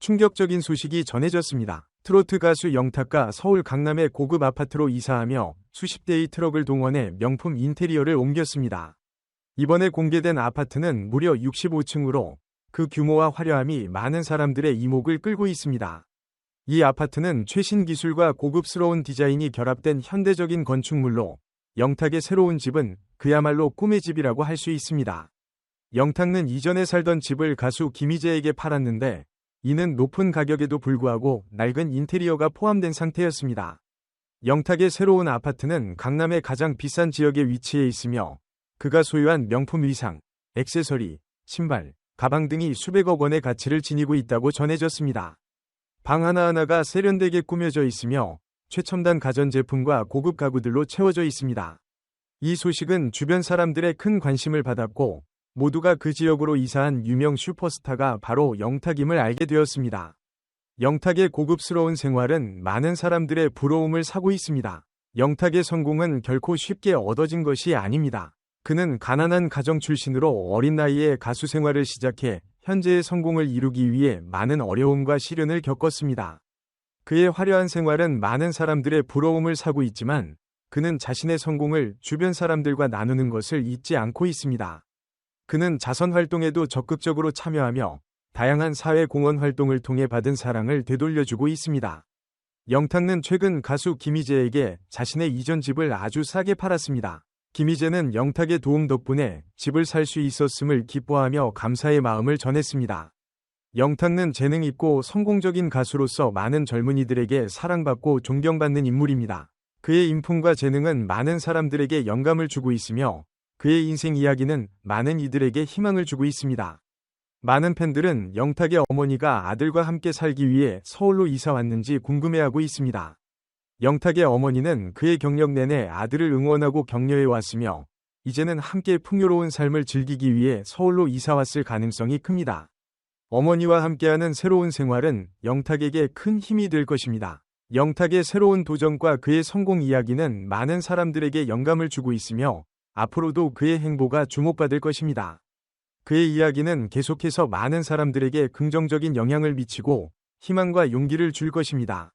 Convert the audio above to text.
충격적인 소식이 전해졌습니다. 트로트 가수 영탁과 서울 강남의 고급 아파트로 이사하며 수십 대의 트럭을 동원해 명품 인테리어를 옮겼습니다. 이번에 공개된 아파트는 무려 65층으로 그 규모와 화려함이 많은 사람들의 이목을 끌고 있습니다. 이 아파트는 최신 기술과 고급스러운 디자인이 결합된 현대적인 건축물로 영탁의 새로운 집은 그야말로 꿈의 집이라고 할 수 있습니다. 영탁은 이전에 살던 집을 가수 김희재에게 팔았는데 이는 높은 가격에도 불구하고 낡은 인테리어가 포함된 상태였습니다. 영탁의 새로운 아파트는 강남의 가장 비싼 지역에 위치해 있으며 그가 소유한 명품 의상, 액세서리, 신발, 가방 등이 수백억 원의 가치를 지니고 있다고 전해졌습니다. 방 하나하나가 세련되게 꾸며져 있으며 최첨단 가전제품과 고급 가구들로 채워져 있습니다. 이 소식은 주변 사람들의 큰 관심을 받았고 모두가 그 지역으로 이사한 유명 슈퍼스타가 바로 영탁임을 알게 되었습니다. 영탁의 고급스러운 생활은 많은 사람들의 부러움을 사고 있습니다. 영탁의 성공은 결코 쉽게 얻어진 것이 아닙니다. 그는 가난한 가정 출신으로 어린 나이에 가수 생활을 시작해 현재의 성공을 이루기 위해 많은 어려움과 시련을 겪었습니다. 그의 화려한 생활은 많은 사람들의 부러움을 사고 있지만 그는 자신의 성공을 주변 사람들과 나누는 것을 잊지 않고 있습니다. 그는 자선 활동에도 적극적으로 참여하며 다양한 사회 공헌 활동을 통해 받은 사랑을 되돌려주고 있습니다. 영탁는 최근 가수 김희재에게 자신의 이전 집을 아주 싸게 팔았습니다. 김희재는 영탁의 도움 덕분에 집을 살 수 있었음을 기뻐하며 감사의 마음을 전했습니다. 영탁은 재능 있고 성공적인 가수로서 많은 젊은이들에게 사랑받고 존경받는 인물입니다. 그의 인품과 재능은 많은 사람들에게 영감을 주고 있으며 그의 인생 이야기는 많은 이들에게 희망을 주고 있습니다. 많은 팬들은 영탁의 어머니가 아들과 함께 살기 위해 서울로 이사 왔는지 궁금해하고 있습니다. 영탁의 어머니는 그의 경력 내내 아들을 응원하고 격려해 왔으며 이제는 함께 풍요로운 삶을 즐기기 위해 서울로 이사 왔을 가능성이 큽니다. 어머니와 함께하는 새로운 생활은 영탁에게 큰 힘이 될 것입니다. 영탁의 새로운 도전과 그의 성공 이야기는 많은 사람들에게 영감을 주고 있으며 앞으로도 그의 행보가 주목받을 것입니다. 그의 이야기는 계속해서 많은 사람들에게 긍정적인 영향을 미치고 희망과 용기를 줄 것입니다.